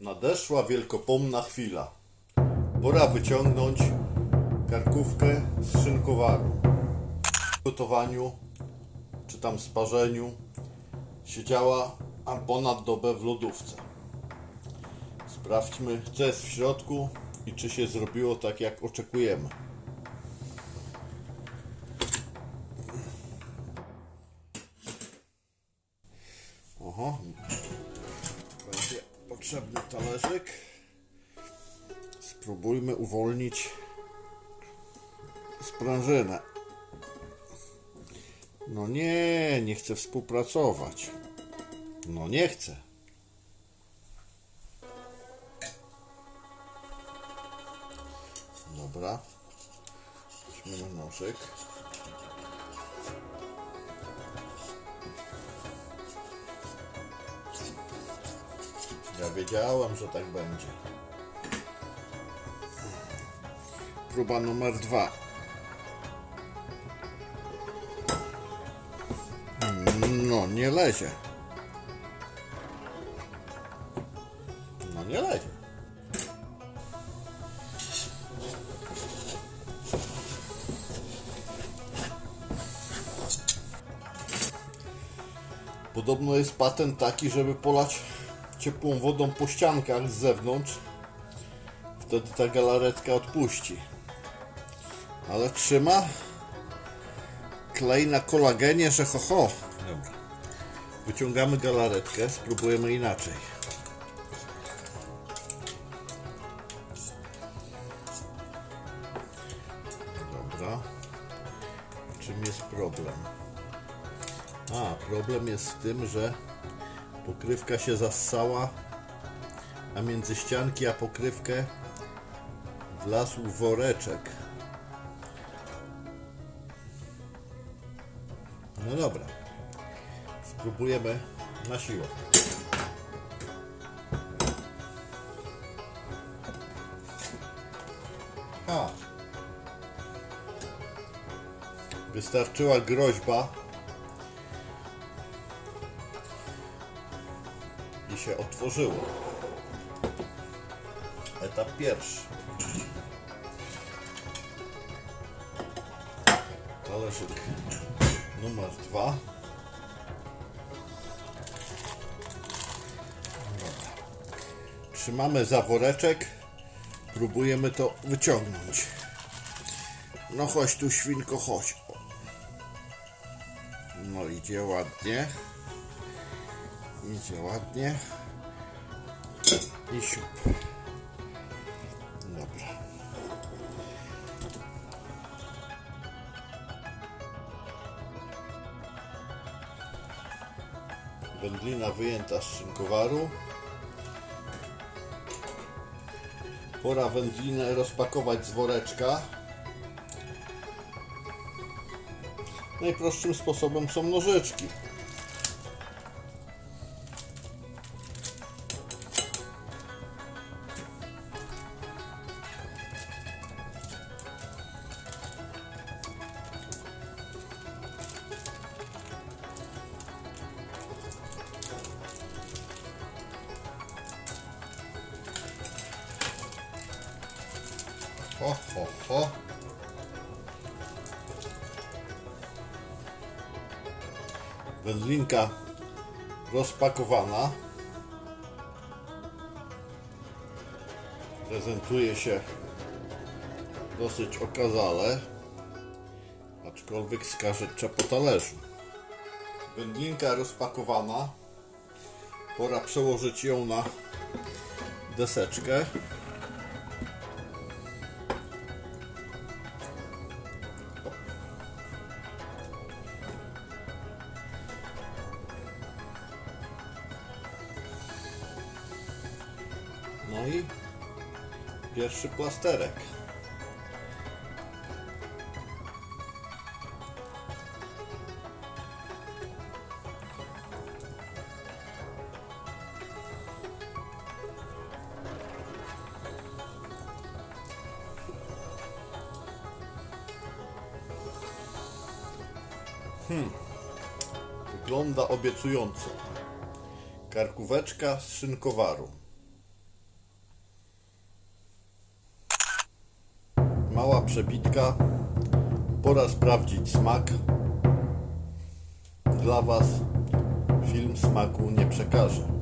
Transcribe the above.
Nadeszła wielkopomna chwila. Pora wyciągnąć karkówkę z szynkowaru. W gotowaniu, czy tam sparzeniu, siedziała ponad dobę w lodówce. Sprawdźmy, co jest w środku i czy się zrobiło tak, jak oczekujemy. Oho, potrzebny talerzyk. Spróbujmy uwolnić sprężynę. No nie, nie chcę współpracować. No nie chcę. Dobra. Weźmiemy nożyk. Ja wiedziałem, że tak będzie. Próba numer dwa. No, nie lezie. No, nie lezie. Podobno jest patent taki, żeby polać ciepłą wodą po ściankach z zewnątrz. Wtedy ta galaretka odpuści. Ale trzyma klej na kolagenie, że ho ho. Wyciągamy galaretkę, spróbujemy inaczej. Dobra. Czym jest problem? A, problem jest w tym, że pokrywka się zassała, a między ścianki a pokrywkę wlazł woreczek. No dobra. Spróbujemy na siłę. A. Wystarczyła groźba się otworzyło. Etap pierwszy. Talerzyk numer dwa. Dobra. Trzymamy za woreczek. Próbujemy to wyciągnąć. No chodź tu świnko, chodź. No idzie ładnie. Idzie ładnie. I siup. Dobra. Wędlina wyjęta z szynkowaru. Pora wędlinę rozpakować z woreczka. Najprostszym sposobem są nożyczki. Ho, ho, ho. Wędlinka rozpakowana. Prezentuje się dosyć okazale, aczkolwiek skarżycza po talerzu. Wędlinka rozpakowana. Pora przełożyć ją na deseczkę. No i pierwszy plasterek. Hmm. Wygląda obiecująco. Karkóweczka z szynkowaru. Gotowa przebitka. Pora sprawdzić smak. Dla Was film smaku nie przekaże.